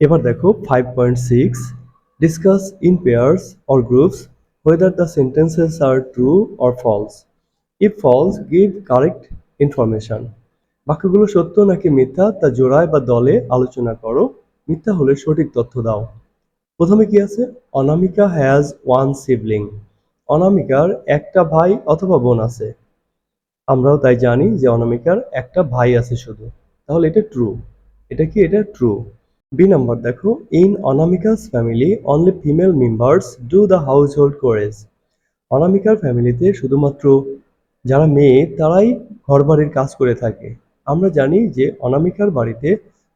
এবার দেখো five point six discuss in pairs or groups whether the sentences are true or false. If false, give correct information. বাক্যগুলো সত্য নাকি মিথ্যা তা জোড়ায় বা দলে আলোচনা করো। মিথ্যা হলে সঠিক তথ্য দাও। প্রথমে কি আছে? অনামিকা হ্যাজ ওয়ান সিবলিং অনামিকার একটা ভাই অথবা বোন আছে। আমরাও তাই জানি যে অনামিকার একটা ভাই আছে শুধু। তাহলে এটা ট্রু এটা কি? এটা ট্রু বি নাম্বার দেখো in Anamika's family only female members do the household chores অনামিকার ফ্যামিলিতে শুধুমাত্র যারা মেয়ে, তারাই ঘরবাড়ির কাজ করে থাকে। আমরা জানি যে অনামিকার বাড়িতে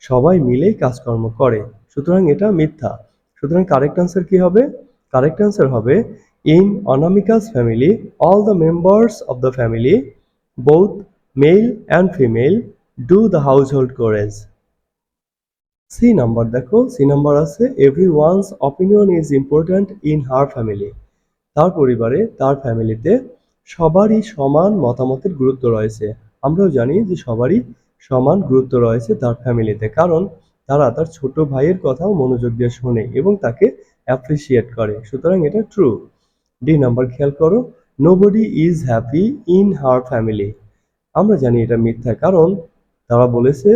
সবাই মিলেই কাজকর্ম করে। সুতরাং এটা মিথ্যা। সুতরাং কারেক্ট আনসার কি হবে? কারেক্ট আনসার হবে in Anamika's family all the members of the family both male and female do the household chores C number দেখো সি নাম্বার আছে everyone's opinion is important in her family তার পরিবারে, তার ফ্যামিলিতে সবারই সমান মতামতের গুরুত্ব রয়েছে। আমরাও জানি যে সবারই সমান গুরুত্ব রয়েছে তার ফ্যামিলিতে, কারণ তারা তার ছোট ভাইয়ের কথাও মনোযোগ দিয়ে শোনে এবং তাকে অ্যাপ্রিসিয়েট করে। সুতরাং এটা ট্রু ডি নাম্বার খেয়াল করো nobody is happy in her family আমরা জানি এটা মিথ্যা, কারণ তারা বলেছে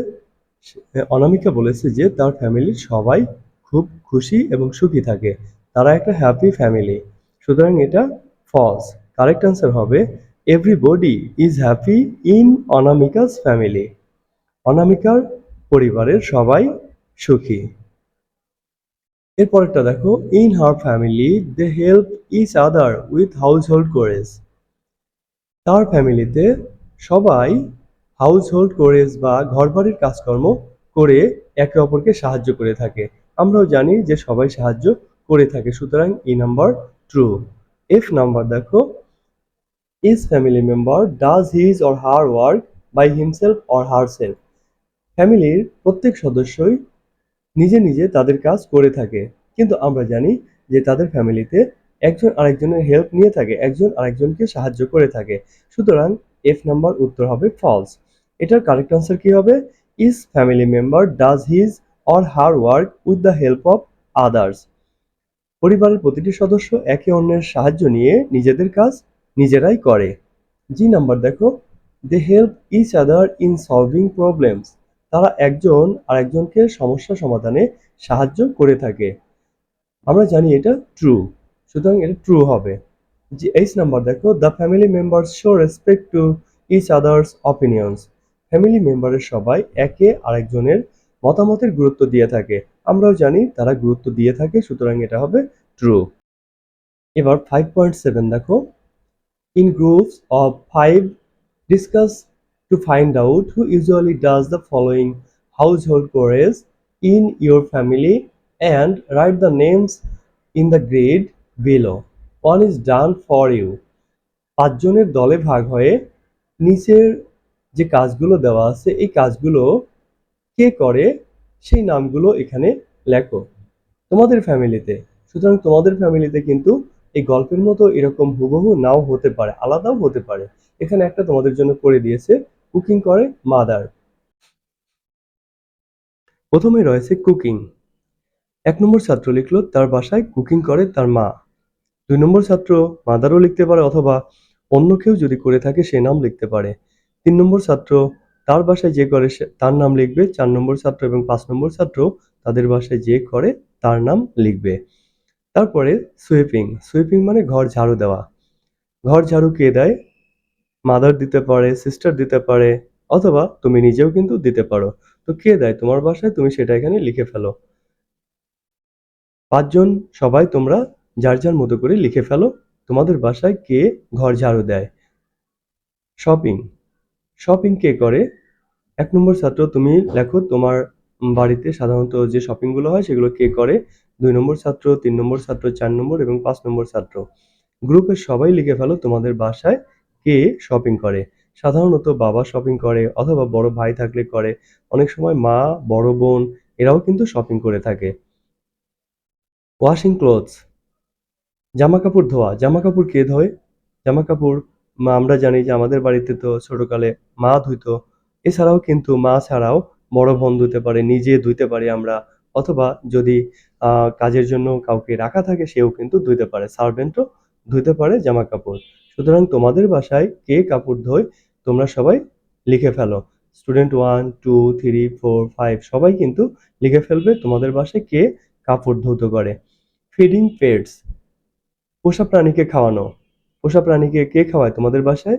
অনামিকা বলেছে যে তার ফ্যামিলির সবাই খুব খুশি এবং সুখী থাকে। তারা একটা হ্যাপি ফ্যামিলি সুতরাং এটা ফলস কারেক্ট আনসার হবে everybody is happy in Anamika's family অনামিকার পরিবারের সবাই সুখী। এরপরেরটা দেখো in her family they help each other with household chores তার ফ্যামিলিতে সবাই হাউস হোল্ড কোরেজ বা ঘরবাড়ির কাজকর্ম করে একে অপরকে সাহায্য করে থাকে। আমরাও জানি যে সবাই সাহায্য করে থাকে। সুতরাং E number true F number দেখো। Is family member does his or her work by himself or herself ফ্যামিলির প্রত্যেক সদস্যই নিজে নিজে তাদের কাজ করে থাকে। কিন্তু আমরা জানি যে তাদের ফ্যামিলিতে একজন আরেকজনের হেল্প নিয়ে থাকে। একজন আরেকজনকে সাহায্য করে থাকে। সুতরাং এফ নাম্বার উত্তর হবে ফলস এটার কারেক্ট আনসার কি হবে? Is family member does his or her work with the help of others পরিবারের প্রতিটি সদস্য একে অন্যের সাহায্য নিয়ে নিজেদের কাজ নিজেরাই করে। জি নাম্বার দেখো। They help each other in solving problems তারা একজন আরেকজনকে সমস্যা সমাধানে সাহায্য করে থাকে। আমরা জানি এটা ট্রু সুতরাং এটা ট্রু হবে। জি এইচ নাম্বার দেখো। The family members show respect to each other's opinions family মেম্বারের সবাই একে আরেকজনের মতামতের গুরুত্ব দিয়ে থাকে। আমরাও জানি তারা গুরুত্ব দিয়ে থাকে, সুতরাং এটা হবে ট্রু এবার ফাইভ পয়েন্ট সেভেন দেখো। In groups of five discuss to find out who usually does the following household chores in your family and write the names in the grid below one is done for you পাঁচজনের দলে ভাগ হয়ে নিচের যে কাজগুলো দেওয়া আছে, এই কাজগুলো কে করে, সেই নামগুলো এখানে লেখো। তোমাদের ফ্যামিলিতে, সুতরাং তোমাদের ফ্যামিলিতে কিন্তু এই গল্পের মতো এরকম হুবহু নাও হতে পারে, আলাদাও হতে পারে। এখানে একটা তোমাদের জন্য করে দিয়েছে কুকিং করে মাদার প্রথমে রয়েছে কুকিং এক নম্বর ছাত্র লিখলো, তার বাসায় কুকিং করে তার মা। দুই নম্বর ছাত্র মাদারও লিখতে পারে অথবা অন্য কেউ যদি করে থাকে, সে নাম লিখতে পারে। তিন নম্বর ছাত্র, তার বাসায় যে করে তার নাম লিখবে চার নম্বর ছাত্র এবং পাঁচ নম্বর ছাত্র তাদের বাসায় যে করে, তার নাম লিখবে। তারপরে সুইপিং সুইপিং মানে ঘর ঝাড়ু দেওয়া। ঘর ঝাড়ু কে দেয়? মাদার দিতে পারে সিস্টার দিতে পারে, অথবা তুমি নিজেও কিন্তু দিতে পারো। তো কে দেয়? তোমার বাসায় তুমি সেটা এখানে লিখে ফেলো। পাঁচজন সবাই তোমরা যার যার মতো করে লিখে ফেলো, তোমাদের বাসায় কে ঘর ঝাড়ু দেয়? শপিং শপিং কে করে, এক নম্বর ছাত্র তুমি লেখো তোমার বাড়িতে সাধারণত যে শপিংগুলো হয় সেগুলো কে করে, দুই নম্বর ছাত্র, তিন নম্বর ছাত্র, চার নম্বর এবং পাঁচ নম্বর ছাত্র। গ্রুপের সবাই লিখে ফেলো তোমাদের বাসায় কে শপিং করে। সাধারণত বাবা শপিং করে অথবা বড় ভাই থাকলে করে। অনেক সময় মা, বড় বোন এরাও কিন্তু শপিং করে থাকে। ওয়াশিং ক্লোথস জামা কাপড় ধোয়া, জামা কাপড় কে ধোয়? জামা কাপড় মা, আমরা জানি যে আমাদের বাড়িতে তো ছোটকালে মা ধুইতো। এছাড়াও কিন্তু মা ছাড়াও বড় বোন ধুতে পারে, নিজে ধুইতে পারি আমরা। অথবা যদি কাজের জন্য কাউকে রাখা থাকে, সেও কিন্তু ধুইতে পারে। সার্ভেন্টও ধুইতে পারে জামা কাপড় সুতরাং তোমাদের বাসায় কে কাপড় ধোয়, তোমরা সবাই লিখে ফেলো। Student one two three four five সবাই কিন্তু লিখে ফেলবে তোমাদের বাসায় কে কাপড় ধৌত করে। ফিডিং পেটস পোষা প্রাণীকে খাওয়ানো। পোষা প্রাণীকে কে খাওয়ায়? তোমাদের বাসায়?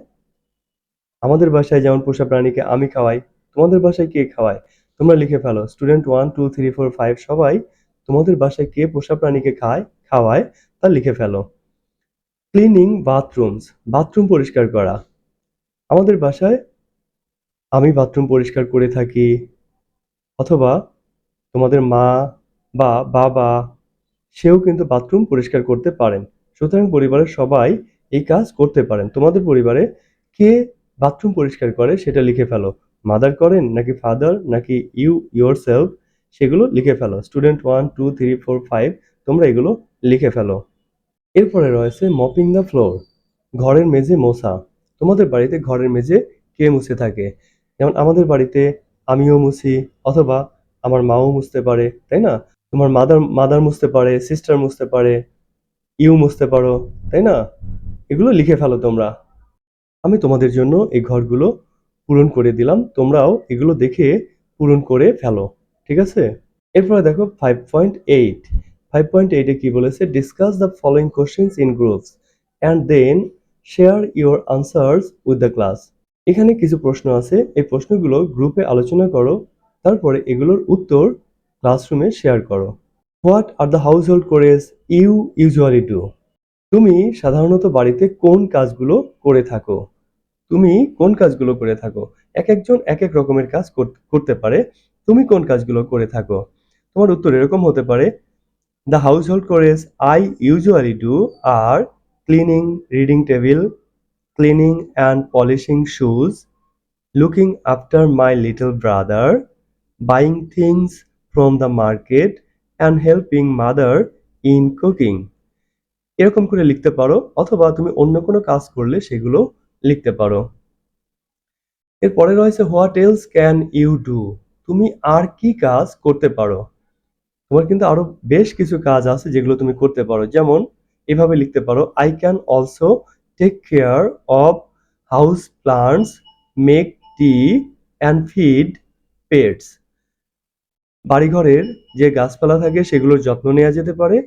আমাদের বাসায় যেমন পোষা প্রাণীকে আমি খাওয়াই, তোমাদের বাসায় কে খাওয়ায়? তোমরা লিখে ফেলো। Student one two three four five সবাই তোমাদের বাসায় কে পোষা প্রাণীকে খায়, খাওয়ায় তা লিখে ফেলো। ক্লিনিং বাথরুমস বাথরুম পরিষ্কার করা। আমাদের বাসায় আমি বাথরুম পরিষ্কার করে থাকি, অথবা তোমাদের মা বা বাবা, সেও কিন্তু বাথরুম পরিষ্কার করতে পারেন। সুতরাং পরিবারের সবাই এই কাজ করতে পারেন। তোমাদের পরিবারে কে বাথরুম পরিষ্কার করে সেটা লিখে ফেলো। মাদার করেন নাকি ফাদার নাকি ইউ ইয়োর সেলফ সেগুলো লিখে ফেলো। Student one two three four five তোমরা এগুলো লিখে ফেলো। এরপরে রয়েছে মপিং দ্য ফ্লোর ঘরের মেঝে মোছা। তোমাদের বাড়িতে ঘরের মেঝে কে মুছে থাকে? যেমন আমাদের বাড়িতে আমিও মুছি, অথবা আমার মাও মুছতে পারে, তাই না? তোমার মাদার মাদার মুছতে পারে সিস্টার মুছতে পারে ইউ মুছতে পারো, তাই না? এগুলো লিখে ফেলো তোমরা। আমি তোমাদের জন্য এই ঘরগুলো পূরণ করে দিলাম। তোমরাও এগুলো দেখে পূরণ করে ফেলো, ঠিক আছে? এরপরে দেখো five point eight five point এইটে কি বলেছে? Discuss the following questions in groups and then share your answers with the class এখানে কিছু প্রশ্ন আছে। এই প্রশ্নগুলো গ্রুপে আলোচনা করো, তারপরে এগুলোর উত্তর ক্লাসরুমে শেয়ার করো। What are the household chores you usually do তুমি সাধারণত বাড়িতে কোন কাজগুলো করে থাকো? তুমি কোন কাজগুলো করে থাকো? এক একজন এক এক রকমের কাজ কর- করতে পারে। তুমি কোন কাজগুলো করে থাকো? তোমার উত্তর এরকম হতে পারে। The household chores I usually do are cleaning reading table cleaning and polishing shoes looking after my little brother buying things from the market and helping mother in cooking এরকম করে লিখতে পারো, অথবা তুমি অন্য কোনো কাজ করলে সেগুলো লিখতে পারো। এরপরে রয়েছে, what else can you do? তুমি আর কি কাজ করতে পারো? তোমার কিন্তু আরও বেশ কিছু কাজ আছে যেগুলো তুমি করতে পারো। যেমন, এভাবে লিখতে পারো I can also take care of house plants make tea and feed pets বাড়িঘরের যে গাছপালা থাকে সেগুলোর যত্ন নেওয়া যেতে পারে,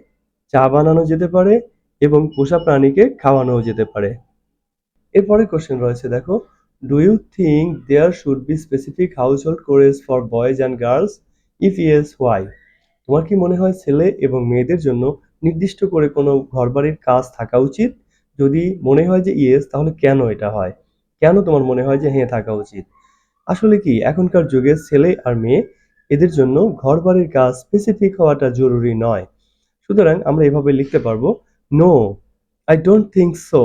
চা বানানো যেতে পারে এবং পোষা প্রাণীকে খাওয়ানোও যেতে পারে। এরপরে কোশ্চেন রয়েছে, দেখো do you think there should be specific household chores for boys and girls if yes why তোমার কি মনে হয় ছেলে এবং মেয়েদের জন্য নির্দিষ্ট করে কোনো ঘরবাড়ির কাজ থাকা উচিত? যদি মনে হয় যে ইয়েস তাহলে কেন এটা হয়? কেন তোমার মনে হয় যে হ্যাঁ থাকা উচিত? আসলে কি, এখনকার যুগে ছেলে আর মেয়ে এদের জন্য ঘরবাড়ির কাজ স্পেসিফিক হওয়াটা জরুরি নয়। সুতরাং আমরা এভাবে লিখতে পারব I don't think so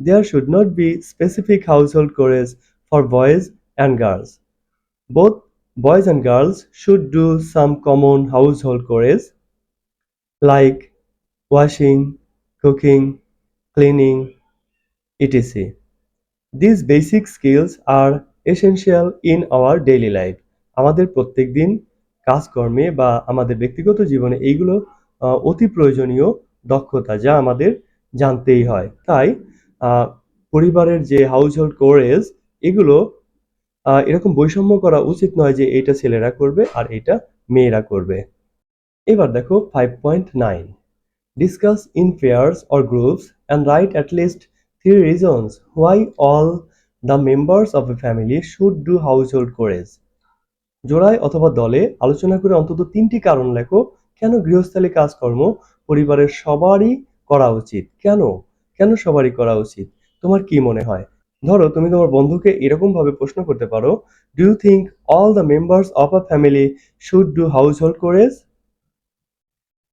there should not be specific household chores for boys and girls both boys and girls should do some common household chores like washing, cooking, cleaning, etc. These basic skills are essential in our daily life. আমাদের প্রত্যেকদিন কাজকর্মে বা আমাদের ব্যক্তিগত জীবনে এইগুলো অতি প্রয়োজনীয় দক্ষতা যা আমাদের জানতেই হয়। তাই পরিবারের যে হাউস হোল্ড কোরেস এগুলো এরকম বৈষম্য করা উচিত নয় যে এটা ছেলেরা করবে আর এটা মেয়েরা করবে। এবার দেখো five point nine discuss in pairs or groups and write at least three reasons why all the members of a family should do household chores জোড়ায় অথবা দলে আলোচনা করে অন্তত তিনটি কারণ লেখো কেন গৃহস্থালী কাজকর্ম পরিবারের সবারই করা উচিত? কেন? কেন সবারই করা উচিত? তোমার কি মনে হয়? ধরো, তুমি তোমার বন্ধুকে এরকম ভাবে প্রশ্ন করতে পারো do you think all the members of a family should do household chores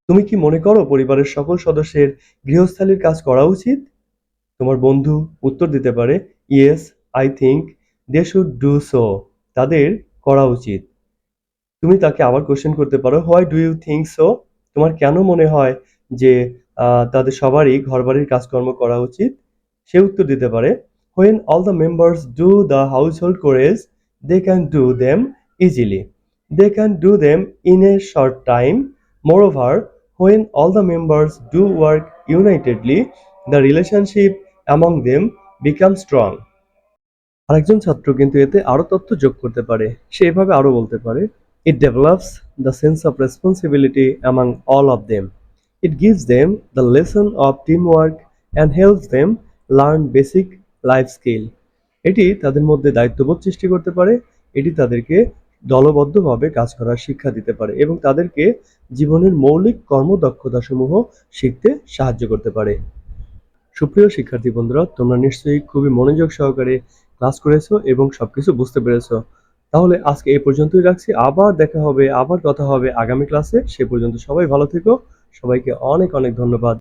তুমি কি মনে করো পরিবারের সকল সদস্যের গৃহস্থালীর কাজ করা উচিত? তোমার বন্ধু উত্তর দিতে পারে yes I think they should do so তাদের করা উচিত। তুমি তাকে আবার কোশ্চেন করতে পারো why do you think so তোমার কেন মনে হয় যে তাদের সবারই ঘরবাড়ির কাজকর্ম করা উচিত? সে উত্তর দিতে পারে when all the members do the household chores they can do them easily they can do them in a short time. Moreover, when all the members do work unitedly, the relationship among them becomes strong আরেকজন ছাত্র কিন্তু এতে আরও তথ্য যোগ করতে পারে সে এভাবে আরও বলতে পারে develops the sense of responsibility among all of them it gives them the lesson of team work and helps them learn basic life skill এটি তাদের মধ্যে দায়িত্ববোধ সৃষ্টি করতে পারে, এটি তাদেরকে দলবদ্ধভাবে কাজ করার শিক্ষা দিতে পারে এবং তাদেরকে জীবনের মৌলিক কর্মদক্ষতাসমূহ শিখতে সাহায্য করতে পারে। সুপ্রিয় শিক্ষার্থী বন্ধুরা, তোমরা নিশ্চয়ই খুবই মনোযোগ সহকারে ক্লাস করেছ এবং সবকিছু বুঝতে পেরেছ। তাহলে আজকে এই পর্যন্তই রাখছি। আবার দেখা হবে, আবার কথা হবে আগামী ক্লাসে সে পর্যন্ত সবাই ভালো থেকো। সবাইকে অনেক অনেক ধন্যবাদ।